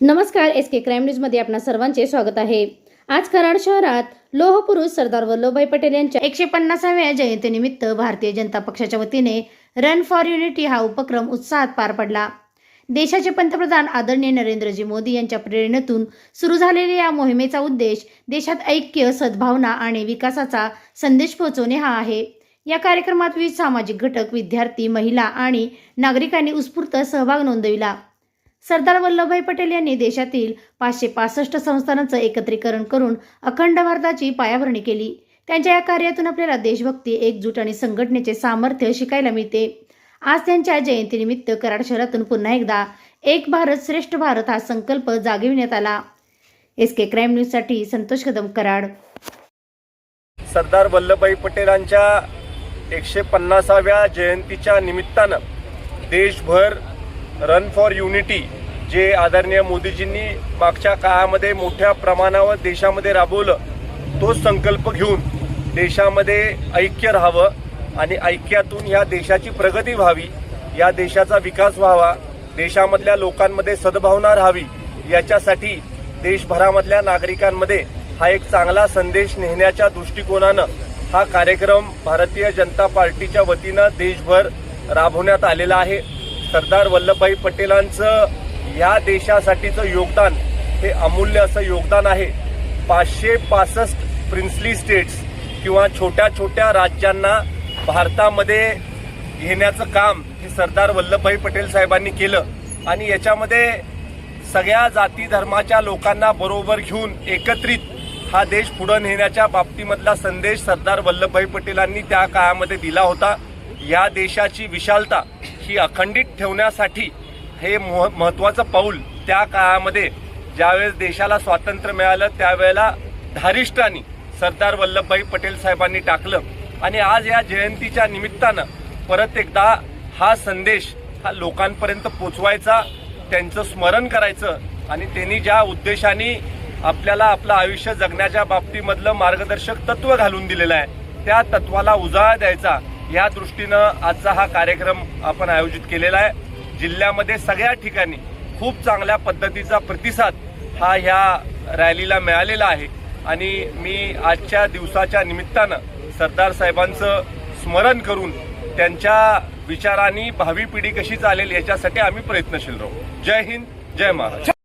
नमस्कार एस के क्राईम न्यूजमध्ये आपणा सर्वांचे स्वागत आहे. आज कराड शहरात लोहपुरुष सरदार वल्लभभाई पटेल यांच्या एकशे पन्नासाव्या जयंतीनिमित्त भारतीय जनता पक्षाच्या वतीने रन फॉर युनिटी हा उपक्रम उत्साहात पार पडला. देशाचे पंतप्रधान आदरणीय नरेंद्रजी मोदी यांच्या प्रेरणेतून सुरू झालेल्या या मोहिमेचा उद्देश देशात ऐक्य सद्भावना आणि विकासाचा संदेश पोहोचवणे हा आहे. या कार्यक्रमात विविध सामाजिक घटक विद्यार्थी महिला आणि नागरिकांनी उत्स्फूर्त सहभाग नोंदविला. सरदार वल्लभभाई पटेल यांनी देशातील पाचशे पासष्ट संस्थानांचं एकत्रीकरण करून अखंड भारताची पायाभरणी केली. त्यांच्या या कार्यातून आपल्याला देशभक्ती एकजूट आणि संघटनेचे सामर्थ्य शिकायला मिळते. आज त्यांच्या जयंतीनिमित्त कराड शहरातून पुन्हा एकदा एक भारत श्रेष्ठ भारत हा संकल्प जागविण्यात आला. एस के क्राईम न्यूजसाठी संतोष कदम कराड. सरदार वल्लभभाई पटेलांच्या एकशे पन्नासाव्या जयंतीच्या निमित्तानं देशभर रन फॉर युनिटी जे आदरणीय मोदीजींनी मागच्या काळामध्ये मोठ्या प्रमाणावर देशामध्ये राबवलं तोच संकल्प घेऊन देशामध्ये ऐक्य राहावं आणि ऐक्यातून ह्या देशाची प्रगती व्हावी या देशाचा विकास व्हावा देशामधल्या लोकांमध्ये सद्भावना राहावी याच्यासाठी देशभरामधल्या नागरिकांमध्ये हा एक चांगला संदेश नेण्याच्या दृष्टिकोनानं हा कार्यक्रम भारतीय जनता पार्टीच्या वतीनं देशभर राबवण्यात आलेला आहे. सरदार वल्लभभाई पटेलांचं या देशासाठीचं योगदान हे अमूल्य असं योगदान आहे. पाचशे पासष्ट प्रिन्सली स्टेट्स किंवा छोट्या छोट्या राज्यांना भारतामध्ये घेण्याचं काम हे सरदार वल्लभभाई पटेल साहेबांनी केलं. आणि याच्यामध्ये सगळ्या जाती धर्माच्या लोकांना बरोबर घेऊन एकत्रित हा देश पुढे नेण्याच्या बाबतीमधला संदेश सरदार वल्लभभाई पटेलांनी त्या काळामध्ये दिला होता. या देशाची विशालता ही अखंडित ठेवण्यासाठी हे मह- महत्वाचं पाऊल त्या काळामध्ये ज्यावेळेस देशाला स्वातंत्र्य मिळालं त्यावेळेला धारिष्ठानी सरदार वल्लभभाई पटेल साहेबांनी टाकलं. आणि आज या जयंतीच्या निमित्तानं परत एकदा हा संदेश हा लोकांपर्यंत पोचवायचा त्यांचं स्मरण करायचं आणि त्यांनी ज्या उद्देशाने आपल्याला आपलं आयुष्य जगण्याच्या बाबतीमधलं मार्गदर्शक तत्व घालून दिलेलं आहे त्या तत्वाला उजाळा द्यायचा या दृष्टीनं आजचा हा कार्यक्रम आपण आयोजित केलेला आहे. जिल्ह्यामध्ये सगळ्या ठिकाणी खूप चांगल्या पद्धतीचा प्रतिसाद हा ह्या रॅलीला मिळालेला आहे. आणि मी आजच्या दिवसाच्या निमित्तानं सरदार साहेबांचं स्मरण करून त्यांच्या विचारांनी भावी पिढी कशी चालेल याच्यासाठी आम्ही प्रयत्नशील राहू. जय हिंद जय महाराष्ट्र.